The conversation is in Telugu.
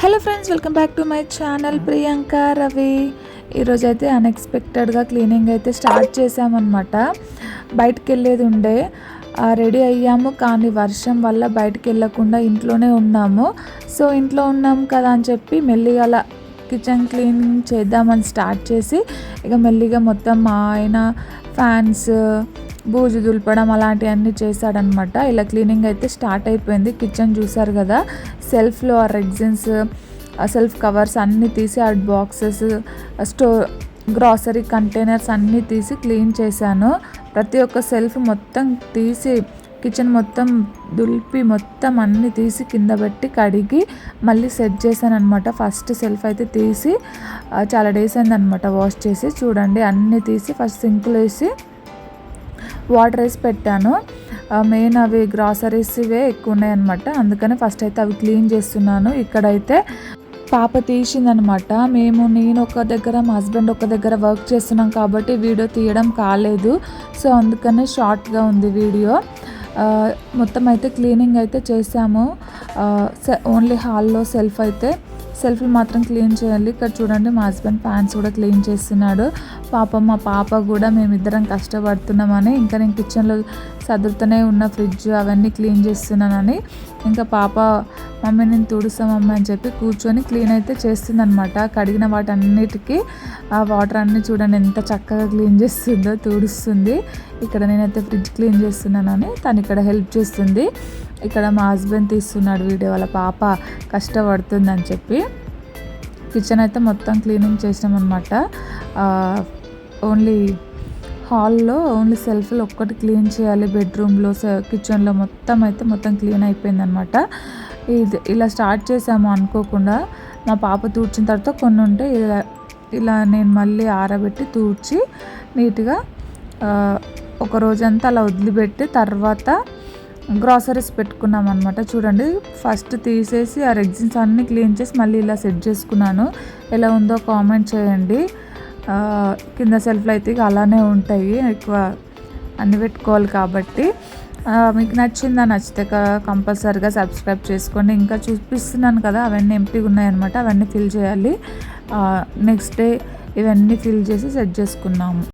Hello friends welcome back to my channel Priyanka Ravi ఈరోజు అయితే అన్ఎక్స్పెక్టెడ్గా క్లీనింగ్ అయితే స్టార్ట్ చేసామన్నమాట బయటకు వెళ్ళేది ఉండే రెడీ అయ్యాము కానీ వర్షం వల్ల బయటకు వెళ్ళకుండా ఇంట్లోనే ఉన్నాము. సో ఇంట్లో ఉన్నాం కదా అని చెప్పి మెల్లిగా అలా కిచెన్ క్లీనింగ్ చేద్దామని స్టార్ట్ చేసి ఇక మెల్లిగా మొత్తం మా ఆయన ఫ్యాన్స్ బూజు దులపడం అలాంటివన్నీ చేశాడనమాట. ఇలా క్లీనింగ్ అయితే స్టార్ట్ అయిపోయింది. కిచెన్ చూసారు కదా సెల్ఫ్లో ఆ రెగ్జిన్స్ ఆ సెల్ఫ్ కవర్స్ అన్నీ తీసి ఆ బాక్సెస్ స్టోర్ గ్రాసరీ కంటైనర్స్ అన్నీ తీసి క్లీన్ చేశాను. ప్రతి ఒక్క సెల్ఫ్ మొత్తం తీసి కిచెన్ మొత్తం దులిపి మొత్తం అన్నీ తీసి కింద పెట్టి కడిగి మళ్ళీ సెట్ చేశాను అనమాట ఫస్ట్ సెల్ఫ్ అయితే తీసి చాలా డేస్ అయిందనమాట వాష్ చేసి. చూడండి అన్నీ తీసి ఫస్ట్ సింక్లో వేసి వాటర్ వేసి పెట్టాను. మెయిన్ అవి గ్రాసరీస్ ఇవే ఎక్కువ ఉన్నాయన్నమాట. అందుకని ఫస్ట్ అయితే అవి క్లీన్ చేస్తున్నాను. ఇక్కడైతే పాప తీసిందనమాట మేము నేను ఒక దగ్గర మా హస్బెండ్ ఒక దగ్గర వర్క్ చేస్తున్నాం కాబట్టి వీడియో తీయడం కాలేదు. సో అందుకనే షార్ట్గా ఉంది వీడియో. మొత్తం అయితే క్లీనింగ్ అయితే చేసాము. ఓన్లీ హాల్లో సెల్ఫ్ అయితే సెల్ఫ్లు మాత్రం క్లీన్ చేయాలి ఇక్కడ చూడండి మా హస్బెండ్ ప్యాంట్స్ కూడా క్లీన్ చేస్తున్నాడు. పాప మా పాప కూడా మేమిద్దరం కష్టపడుతున్నామని ఇంకా నేను కిచెన్లో సదురుతూనే ఉన్న ఫ్రిడ్జ్ అవన్నీ క్లీన్ చేస్తున్నానని ఇంకా పాప మమ్మీ నేను తుడుస్తామమ్మీ అని చెప్పి కూర్చొని క్లీన్ అయితే చేస్తుందనమాట కడిగిన వాటన్నిటికీ ఆ వాటర్ అన్నీ చూడండి ఎంత చక్కగా క్లీన్ చేస్తుందో తుడుస్తుంది. ఇక్కడ నేనైతే ఫ్రిడ్జ్ క్లీన్ చేస్తున్నానని తను ఇక్కడ హెల్ప్ చేస్తుంది. ఇక్కడ మా హస్బెండ్ తీస్తున్నాడు వీడియో వాళ్ళ పాప కష్టపడుతుందని చెప్పి. కిచెన్ అయితే మొత్తం క్లీనింగ్ చేసినామన్నమాట. ఓన్లీ హాల్లో ఓన్లీ సెల్ఫ్లో ఒక్కటి క్లీన్ చేయాలి బెడ్రూమ్లో కిచెన్లో మొత్తం అయితే మొత్తం క్లీన్ అయిపోయిందనమాట ఇది ఇలా స్టార్ట్ చేసాము అనుకోకుండా మా పాప తూడ్చిన తర్వాత కొన్ని ఉంటే ఇలా ఇలా నేను మళ్ళీ ఆరబెట్టి తూడ్చి నీట్గా ఒక రోజంతా అలా వదిలిపెట్టి తర్వాత గ్రాసరీస్ పెట్టుకున్నాం అనమాట చూడండి ఫస్ట్ తీసేసి ఆ రెగ్జిన్స్ అన్నీ క్లీన్ చేసి మళ్ళీ ఇలా సెట్ చేసుకున్నాను. ఎలా ఉందో కామెంట్ చేయండి. కింద సెల్ఫ్లు అయితే అలానే ఉంటాయి. ఎక్కువ అన్ని పెట్టుకోవాలి కాబట్టి. మీకు నచ్చిందా నచ్చితే కంపల్సరిగా సబ్స్క్రైబ్ చేసుకోండి. ఇంకా చూపిస్తున్నాను కదా అవన్నీ ఎంపీగా ఉన్నాయన్నమాట. అవన్నీ ఫిల్ చేయాలి. నెక్స్ట్ డే ఇవన్నీ ఫిల్ చేసి సెట్ చేసుకున్నాము.